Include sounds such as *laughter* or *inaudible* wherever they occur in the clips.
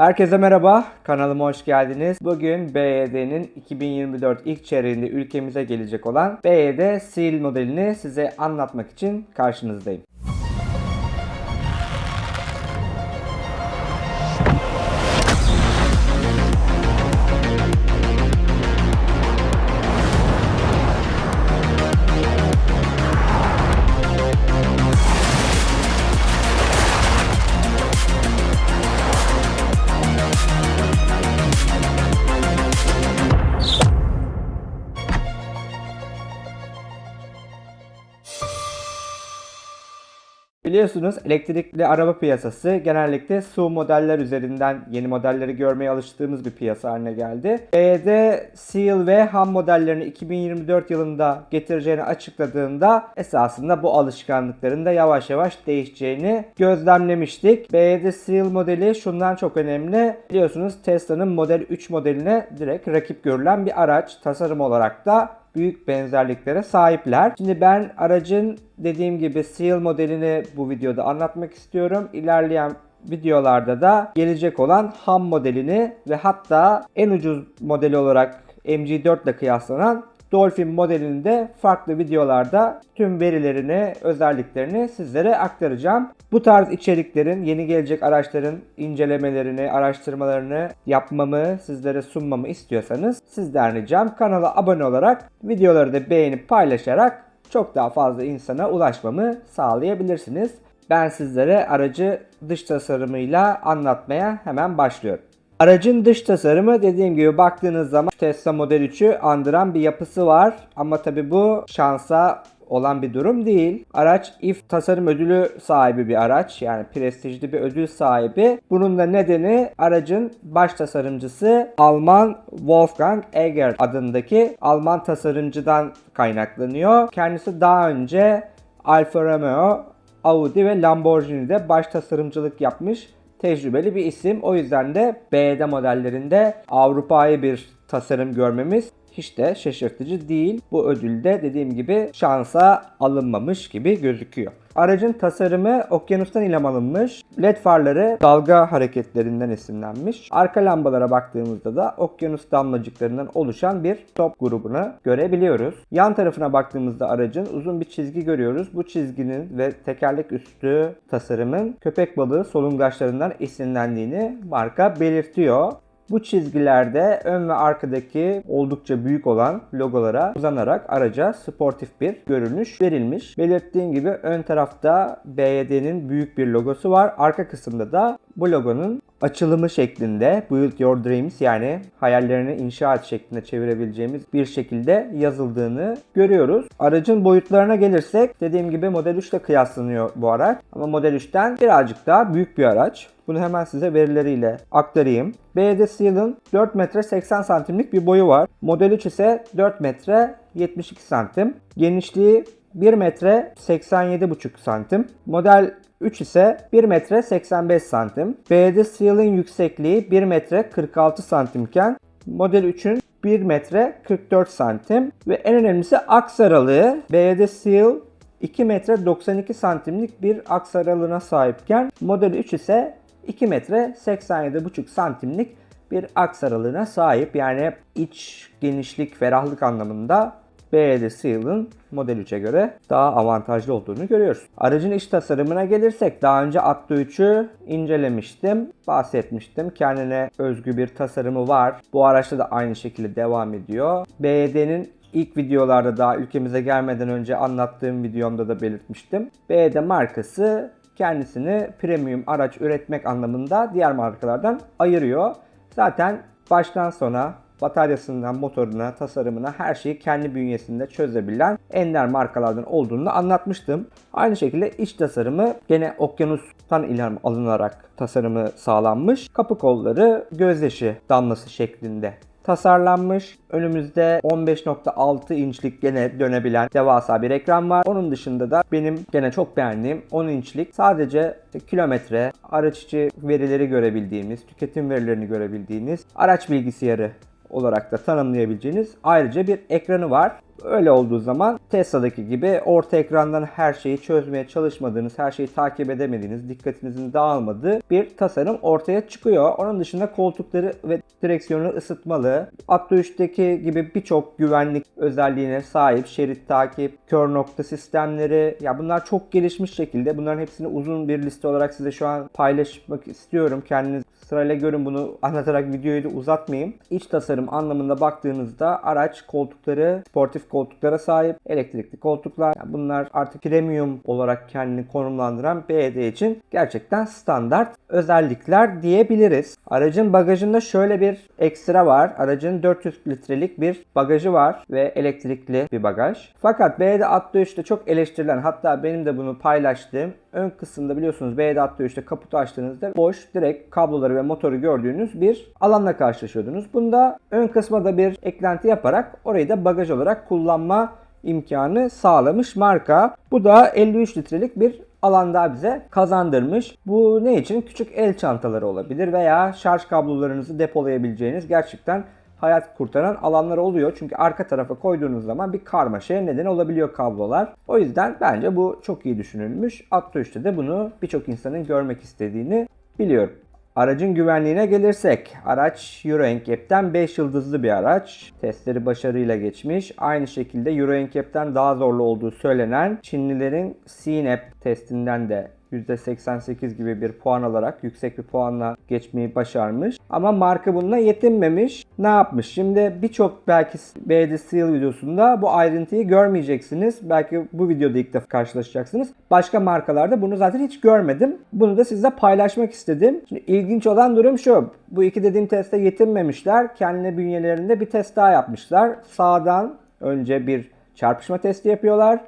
Herkese merhaba, kanalıma hoş geldiniz. Bugün BYD'nin 2024 ilk çeyreğinde ülkemize gelecek olan BYD Seal modelini size anlatmak için karşınızdayım. Biliyorsunuz elektrikli araba piyasası genellikle SUV modeller üzerinden yeni modelleri görmeye alıştığımız bir piyasa haline geldi. BYD Seal ve Ham modellerini 2024 yılında getireceğini açıkladığında esasında bu alışkanlıkların da yavaş yavaş değişeceğini gözlemlemiştik. BYD Seal modeli şundan çok önemli. Biliyorsunuz Tesla'nın Model 3 modeline direkt rakip görülen bir araç. Tasarım olarak da büyük benzerliklere sahipler. Şimdi ben aracın dediğim gibi Seal modelini bu videoda anlatmak istiyorum. İlerleyen videolarda da gelecek olan ham modelini ve hatta en ucuz modeli olarak MG4 ile kıyaslanan Dolphin modelini de farklı videolarda tüm verilerini, özelliklerini sizlere aktaracağım. Bu tarz içeriklerin, yeni gelecek araçların incelemelerini, araştırmalarını yapmamı, sizlere sunmamı istiyorsanız sizden ricam kanala abone olarak videoları da beğenip paylaşarak çok daha fazla insana ulaşmamı sağlayabilirsiniz. Ben sizlere aracı dış tasarımıyla anlatmaya hemen başlıyorum. Aracın dış tasarımı dediğim gibi baktığınız zaman Tesla Model 3'ü andıran bir yapısı var. Ama tabi bu şansa olan bir durum değil. Araç IF tasarım ödülü sahibi bir araç. Yani prestijli bir ödül sahibi. Bunun da nedeni aracın baş tasarımcısı Alman Wolfgang Eger adındaki Alman tasarımcıdan kaynaklanıyor. Kendisi daha önce Alfa Romeo, Audi ve Lamborghini'de baş tasarımcılık yapmış tecrübeli bir isim. O yüzden de BD modellerinde Avrupa'yı bir tasarım görmemiz hiç de şaşırtıcı değil. Bu ödülde dediğim gibi şansa alınmamış gibi gözüküyor. Aracın tasarımı okyanustan ilham alınmış. LED farları dalga hareketlerinden esinlenmiş. Arka lambalara baktığımızda da okyanus damlacıklarından oluşan bir top grubunu görebiliyoruz. Yan tarafına baktığımızda aracın uzun bir çizgi görüyoruz. Bu çizginin ve tekerlek üstü tasarımın köpek balığı solungaçlarından esinlendiğini marka belirtiyor. Bu çizgilerde ön ve arkadaki oldukça büyük olan logolara uzanarak araca sportif bir görünüş verilmiş. Belirttiğim gibi ön tarafta BYD'nin büyük bir logosu var. Arka kısımda da bu logonun açılımı şeklinde Build Your Dreams yani hayallerini inşa et şeklinde çevirebileceğimiz bir şekilde yazıldığını görüyoruz. Aracın boyutlarına gelirsek dediğim gibi Model 3 ile kıyaslanıyor bu araç. Ama Model 3'ten birazcık daha büyük bir araç. Bunu hemen size verileriyle aktarayım. BYD Seal'ın 4 metre 80 santimlik bir boyu var. Model 3 ise 4 metre 72 santim. Genişliği 1 metre 87,5 santim. Model 3 ise 1 metre 85 santim. BYD Seal'ın yüksekliği 1 metre 46 santimken Model 3'ün 1 metre 44 santim ve en önemlisi aks aralığı BYD Seal 2 metre 92 santimlik bir aks aralığına sahipken Model 3 ise 2 metre 87,5 santimlik bir aks aralığına sahip. Yani iç genişlik, ferahlık anlamında BYD Seal'ın Model 3'e göre daha avantajlı olduğunu görüyoruz. Aracın iç tasarımına gelirsek daha önce Atto 3'ü incelemiştim, bahsetmiştim. Kendine özgü bir tasarımı var. Bu araçta da aynı şekilde devam ediyor. BYD'nin ilk videolarda daha ülkemize gelmeden önce anlattığım videomda da belirtmiştim. BYD markası kendisini premium araç üretmek anlamında diğer markalardan ayırıyor. Zaten baştan sona bataryasından motoruna, tasarımına her şeyi kendi bünyesinde çözebilen ender markalardan olduğunu anlatmıştım. Aynı şekilde iç tasarımı gene okyanustan ilham alınarak tasarımı sağlanmış. Kapı kolları gözyaşı damlası şeklinde tasarlanmış. Önümüzde 15.6 inçlik gene dönebilen devasa bir ekran var. Onun dışında da benim gene çok beğendiğim 10 inçlik sadece kilometre, araç içi verileri görebildiğimiz, tüketim verilerini görebildiğiniz araç bilgisayarı olarak da tanımlayabileceğiniz ayrıca bir ekranı var. Öyle olduğu zaman Tesla'daki gibi orta ekrandan her şeyi çözmeye çalışmadığınız, her şeyi takip edemediğiniz, dikkatinizin dağılmadığı bir tasarım ortaya çıkıyor. Onun dışında koltukları ve direksiyonu ısıtmalı. Atto 3'teki gibi birçok güvenlik özelliğine sahip şerit takip, kör nokta sistemleri. Ya bunlar çok gelişmiş şekilde. Bunların hepsini uzun bir liste olarak size şu an paylaşmak istiyorum. Kendiniz sırayla görün bunu anlatarak videoyu da uzatmayayım. İç tasarım anlamında baktığınızda araç koltukları sportif koltuklara sahip. Elektrikli koltuklar. Yani bunlar artık premium olarak kendini konumlandıran BED için gerçekten standart özellikler diyebiliriz. Aracın bagajında şöyle bir ekstra var. Aracın 400 litrelik bir bagajı var ve elektrikli bir bagaj. Fakat BED Atto 3'te çok eleştirilen hatta benim de bunu paylaştığım ön kısımda biliyorsunuz BED Atto 3'te kaputu açtığınızda boş direkt kabloları ve motoru gördüğünüz bir alanla karşılaşıyordunuz. Bunda ön kısma da bir eklenti yaparak orayı da bagaj olarak kullanma imkanı sağlamış marka. Bu da 53 litrelik bir alan daha bize kazandırmış. Bu ne için? Küçük el çantaları olabilir veya şarj kablolarınızı depolayabileceğiniz gerçekten hayat kurtaran alanlar oluyor. Çünkü arka tarafa koyduğunuz zaman bir karmaşaya neden olabiliyor kablolar. O yüzden bence bu çok iyi düşünülmüş. Atto 3'te de bunu birçok insanın görmek istediğini biliyorum. Aracın güvenliğine gelirsek, araç Euro NCAP'ten 5 yıldızlı bir araç. Testleri başarıyla geçmiş. Aynı şekilde Euro NCAP'ten daha zorlu olduğu söylenen Çinlilerin CNAP testinden de %88 gibi bir puan alarak yüksek bir puanla geçmeyi başarmış. Ama marka bununla yetinmemiş. Ne yapmış? Şimdi birçok belki BD Seal videosunda bu ayrıntıyı görmeyeceksiniz. Belki bu videoda ilk defa karşılaşacaksınız. Başka markalarda bunu zaten hiç görmedim. Bunu da sizle paylaşmak istedim. Şimdi ilginç olan durum şu. Bu iki dediğim teste yetinmemişler. Kendi bünyelerinde bir test daha yapmışlar. Sağdan önce bir çarpışma testi yapıyorlar.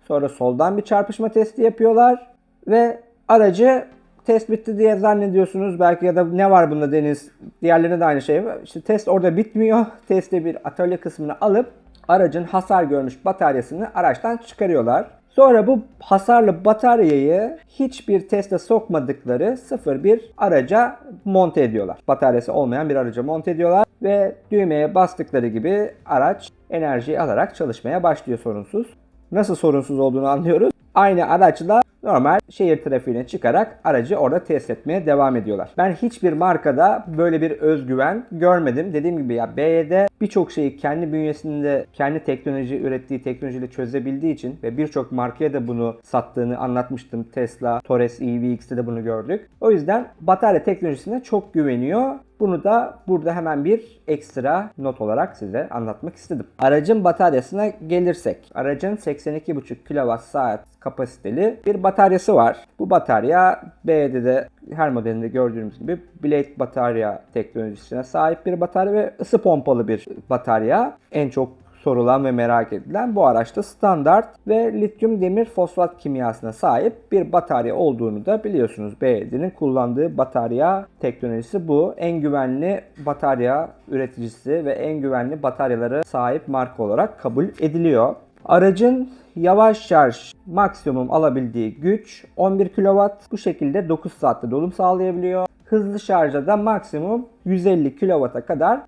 Sonra soldan bir çarpışma testi yapıyorlar ve aracı test bitti diye zannediyorsunuz belki ya da ne var bunda deniz diğerlerine de aynı şey. İşte test orada bitmiyor. *laughs* Testte bir atölye kısmını alıp aracın hasar görmüş bataryasını araçtan çıkarıyorlar. Sonra bu hasarlı bataryayı hiçbir teste sokmadıkları sıfır bir araca monte ediyorlar. Bataryası olmayan bir araca monte ediyorlar ve düğmeye bastıkları gibi araç enerjiyi alarak çalışmaya başlıyor sorunsuz. Nasıl sorunsuz olduğunu anlıyoruz. Aynı araçla normal şehir trafiğine çıkarak aracı orada test etmeye devam ediyorlar. Ben hiçbir markada böyle bir özgüven görmedim. Dediğim gibi ya BYD birçok şeyi kendi bünyesinde kendi teknoloji ürettiği teknolojiyle çözebildiği için ve birçok markaya da bunu sattığını anlatmıştım. Tesla, Torres EVX'te de bunu gördük. O yüzden batarya teknolojisine çok güveniyor. Bunu da burada hemen bir ekstra not olarak size anlatmak istedim. Aracın bataryasına gelirsek. Aracın 82,5 kWh kapasiteli bir bataryası var. Bu batarya BYD'de her modelinde gördüğümüz gibi Blade batarya teknolojisine sahip bir batarya ve ısı pompalı bir batarya. En çok sorulan ve merak edilen bu araçta standart ve lityum demir fosfat kimyasına sahip bir batarya olduğunu da biliyorsunuz. BYD'nin kullandığı batarya teknolojisi bu. En güvenli batarya üreticisi ve en güvenli bataryalara sahip marka olarak kabul ediliyor. Aracın yavaş şarj maksimum alabildiği güç 11 kW. Bu şekilde 9 saatte dolum sağlayabiliyor. Hızlı şarja da maksimum 150 kW'a kadar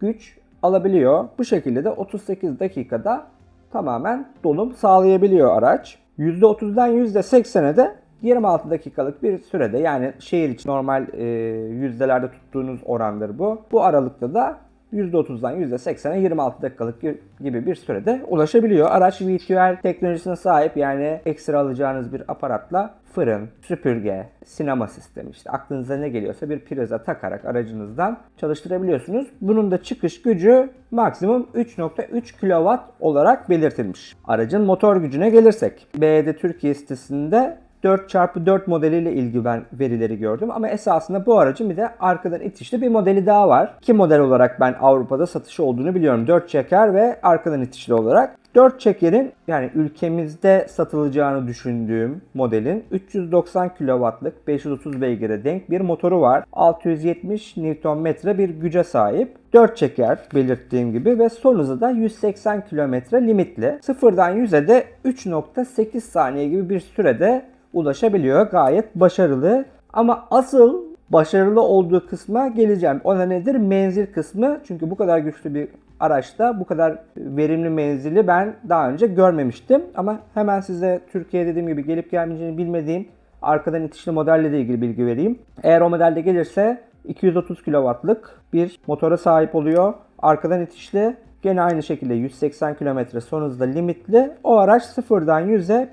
güç alabiliyor. Bu şekilde de 38 dakikada tamamen dolum sağlayabiliyor araç. %30'dan %80'e de 26 dakikalık bir sürede yani şehir için normal e, yüzdelerde tuttuğunuz orandır bu. Bu aralıkta da %30'dan %80'e 26 dakikalık gibi bir sürede ulaşabiliyor. Araç VTUL teknolojisine sahip yani ekstra alacağınız bir aparatla fırın, süpürge, sinema sistemi işte aklınıza ne geliyorsa bir priza takarak aracınızdan çalıştırabiliyorsunuz. Bunun da çıkış gücü maksimum 3.3 kW olarak belirtilmiş. Aracın motor gücüne gelirsek BYD Türkiye sitesinde 4x4 modeliyle ilgili ben verileri gördüm. Ama esasında bu aracın bir de arkadan itişli bir modeli daha var. İki model olarak ben Avrupa'da satışı olduğunu biliyorum. 4 çeker ve arkadan itişli olarak. 4 çekerin yani ülkemizde satılacağını düşündüğüm modelin 390 kW'lık 530 beygire denk bir motoru var. 670 Nm bir güce sahip. 4 çeker belirttiğim gibi ve son hızı da 180 km limitli. Sıfırdan 100'e de 3.8 saniye gibi bir sürede ulaşabiliyor. Gayet başarılı. Ama asıl başarılı olduğu kısma geleceğim. O da nedir? Menzil kısmı. Çünkü bu kadar güçlü bir araçta bu kadar verimli menzili ben daha önce görmemiştim. Ama hemen size Türkiye dediğim gibi gelip gelmeyeceğini bilmediğim arkadan itişli modelle de ilgili bilgi vereyim. Eğer o modelde gelirse 230 kW'lık bir motora sahip oluyor. Arkadan itişli gene aynı şekilde 180 km son hızda limitli. O araç sıfırdan 100'e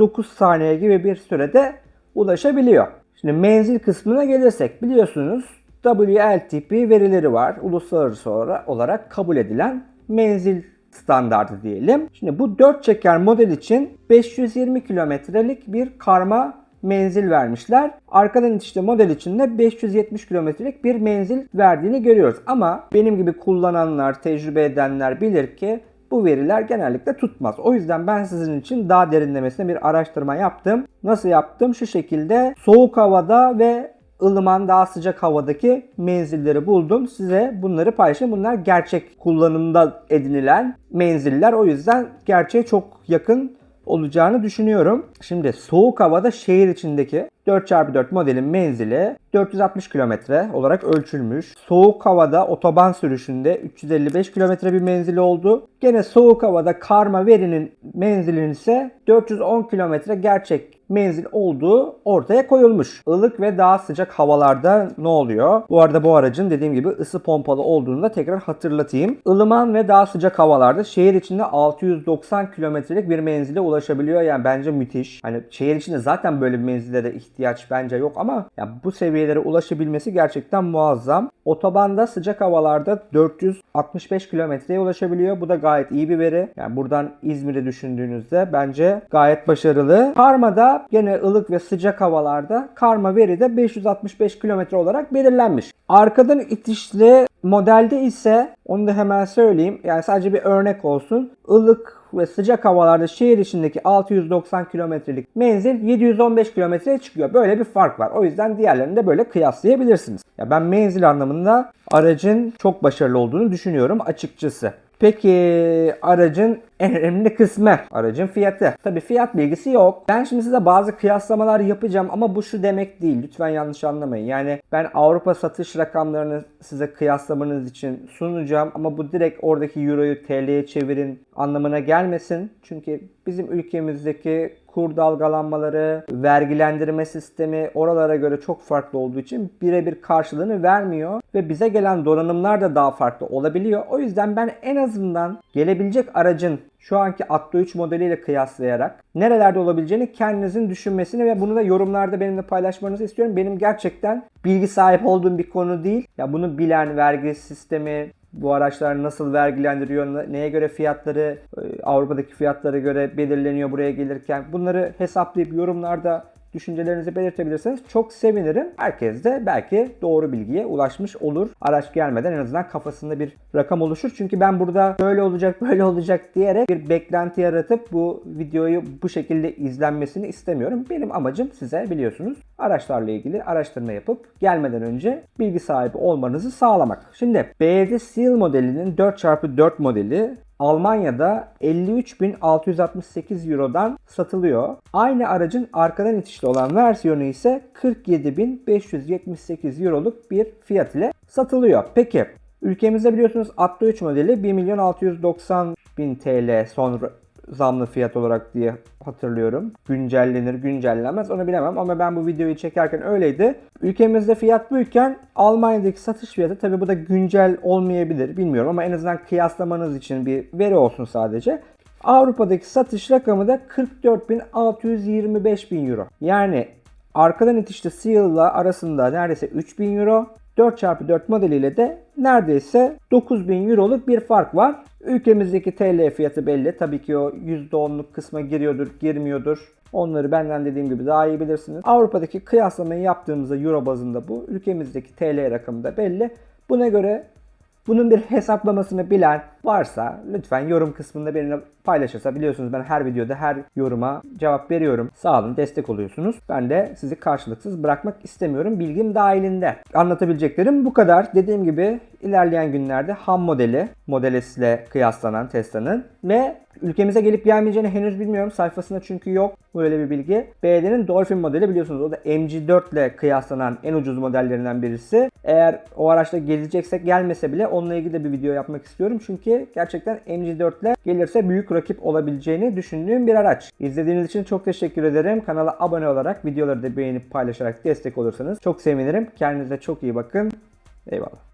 5.9 saniye gibi bir sürede ulaşabiliyor. Şimdi menzil kısmına gelirsek biliyorsunuz WLTP verileri var. Uluslararası olarak kabul edilen menzil standardı diyelim. Şimdi bu 4 çeker model için 520 kilometrelik bir karma menzil vermişler. Arkadan itişli model için de 570 kilometrelik bir menzil verdiğini görüyoruz. Ama benim gibi kullananlar, tecrübe edenler bilir ki bu veriler genellikle tutmaz. O yüzden ben sizin için daha derinlemesine bir araştırma yaptım. Nasıl yaptım? Şu şekilde soğuk havada ve ılıman daha sıcak havadaki menzilleri buldum. Size bunları paylaşayım. Bunlar gerçek kullanımda edinilen menziller. O yüzden gerçeğe çok yakın olacağını düşünüyorum. Şimdi soğuk havada şehir içindeki 4x4 modelin menzili 460 km olarak ölçülmüş. Soğuk havada otoban sürüşünde 355 km bir menzili oldu. Gene soğuk havada karma verinin menzilinin ise 410 km gerçek menzil olduğu ortaya koyulmuş. Ilık ve daha sıcak havalarda ne oluyor? Bu arada bu aracın dediğim gibi ısı pompalı olduğunu da tekrar hatırlatayım. Ilıman ve daha sıcak havalarda şehir içinde 690 kilometrelik bir menzile ulaşabiliyor. Yani bence müthiş. Hani şehir içinde zaten böyle bir menzillere ihtiyaç bence yok ama ya bu seviyelere ulaşabilmesi gerçekten muazzam. Otobanda sıcak havalarda 465 kilometreye ulaşabiliyor. Bu da gayet iyi bir veri. Yani buradan İzmir'i düşündüğünüzde bence gayet başarılı. Karma'da gene ılık ve sıcak havalarda karma veri de 565 kilometre olarak belirlenmiş. Arkadan itişli modelde ise onu da hemen söyleyeyim. Yani sadece bir örnek olsun. Ilık ve sıcak havalarda şehir içindeki 690 kilometrelik menzil 715 kilometreye çıkıyor. Böyle bir fark var. O yüzden diğerlerini de böyle kıyaslayabilirsiniz. Ya ben menzil anlamında aracın çok başarılı olduğunu düşünüyorum açıkçası. Peki aracın en önemli kısmı aracın fiyatı. Tabii fiyat bilgisi yok. Ben şimdi size bazı kıyaslamalar yapacağım ama bu şu demek değil. Lütfen yanlış anlamayın. Yani ben Avrupa satış rakamlarını size kıyaslamanız için sunacağım ama bu direkt oradaki euroyu TL'ye çevirin anlamına gelmesin. Çünkü bizim ülkemizdeki kur dalgalanmaları, vergilendirme sistemi oralara göre çok farklı olduğu için birebir karşılığını vermiyor ve bize gelen donanımlar da daha farklı olabiliyor. O yüzden ben en azından gelebilecek aracın şu anki Atto 3 modeliyle kıyaslayarak nerelerde olabileceğini kendinizin düşünmesini ve bunu da yorumlarda benimle paylaşmanızı istiyorum. Benim gerçekten bilgi sahip olduğum bir konu değil. Ya bunu bilen vergi sistemi, bu araçlar nasıl vergilendiriyor, neye göre fiyatları e, Avrupa'daki fiyatlara göre belirleniyor buraya gelirken? Bunları hesaplayıp yorumlarda düşüncelerinizi belirtebilirseniz çok sevinirim. Herkes de belki doğru bilgiye ulaşmış olur. Araç gelmeden en azından kafasında bir rakam oluşur. Çünkü ben burada böyle olacak böyle olacak diyerek bir beklenti yaratıp bu videoyu bu şekilde izlenmesini istemiyorum. Benim amacım size biliyorsunuz araçlarla ilgili araştırma yapıp gelmeden önce bilgi sahibi olmanızı sağlamak. Şimdi BYD Seal modelinin 4x4 modeli Almanya'da 53.668 Euro'dan satılıyor. Aynı aracın arkadan itişli olan versiyonu ise 47.578 Euro'luk bir fiyat ile satılıyor. Peki ülkemizde biliyorsunuz Atto 3 modeli 1 milyon 690 bin TL sonra zamlı fiyat olarak diye hatırlıyorum. Güncellenir, güncellenmez onu bilemem ama ben bu videoyu çekerken öyleydi. Ülkemizde fiyat buyken Almanya'daki satış fiyatı tabi bu da güncel olmayabilir bilmiyorum ama en azından kıyaslamanız için bir veri olsun sadece. Avrupa'daki satış rakamı da 44.625 bin euro. Yani arkadan itişli Seal ile arasında neredeyse 3000 euro. 4x4 modeliyle de neredeyse 9000 euroluk bir fark var. Ülkemizdeki TL fiyatı belli. Tabii ki o %10'luk kısma giriyordur, girmiyordur. Onları benden dediğim gibi daha iyi bilirsiniz. Avrupa'daki kıyaslamayı yaptığımızda euro bazında bu. Ülkemizdeki TL rakamı da belli. Buna göre bunun bir hesaplamasını bilen varsa lütfen yorum kısmında benimle paylaşırsa biliyorsunuz ben her videoda her yoruma cevap veriyorum. Sağ olun destek oluyorsunuz. Ben de sizi karşılıksız bırakmak istemiyorum bilgim dahilinde. Anlatabileceklerim bu kadar. Dediğim gibi ilerleyen günlerde ham modeli Model kıyaslanan Tesla'nın ve ülkemize gelip gelmeyeceğini henüz bilmiyorum. Sayfasında çünkü yok böyle bir bilgi. BYD'nin Dolphin modeli biliyorsunuz o da MG4 ile kıyaslanan en ucuz modellerinden birisi. Eğer o araçla geleceksek gelmese bile onunla ilgili de bir video yapmak istiyorum. Çünkü gerçekten MG4 ile gelirse büyük rakip olabileceğini düşündüğüm bir araç. İzlediğiniz için çok teşekkür ederim. Kanala abone olarak videoları da beğenip paylaşarak destek olursanız çok sevinirim. Kendinize çok iyi bakın. Eyvallah.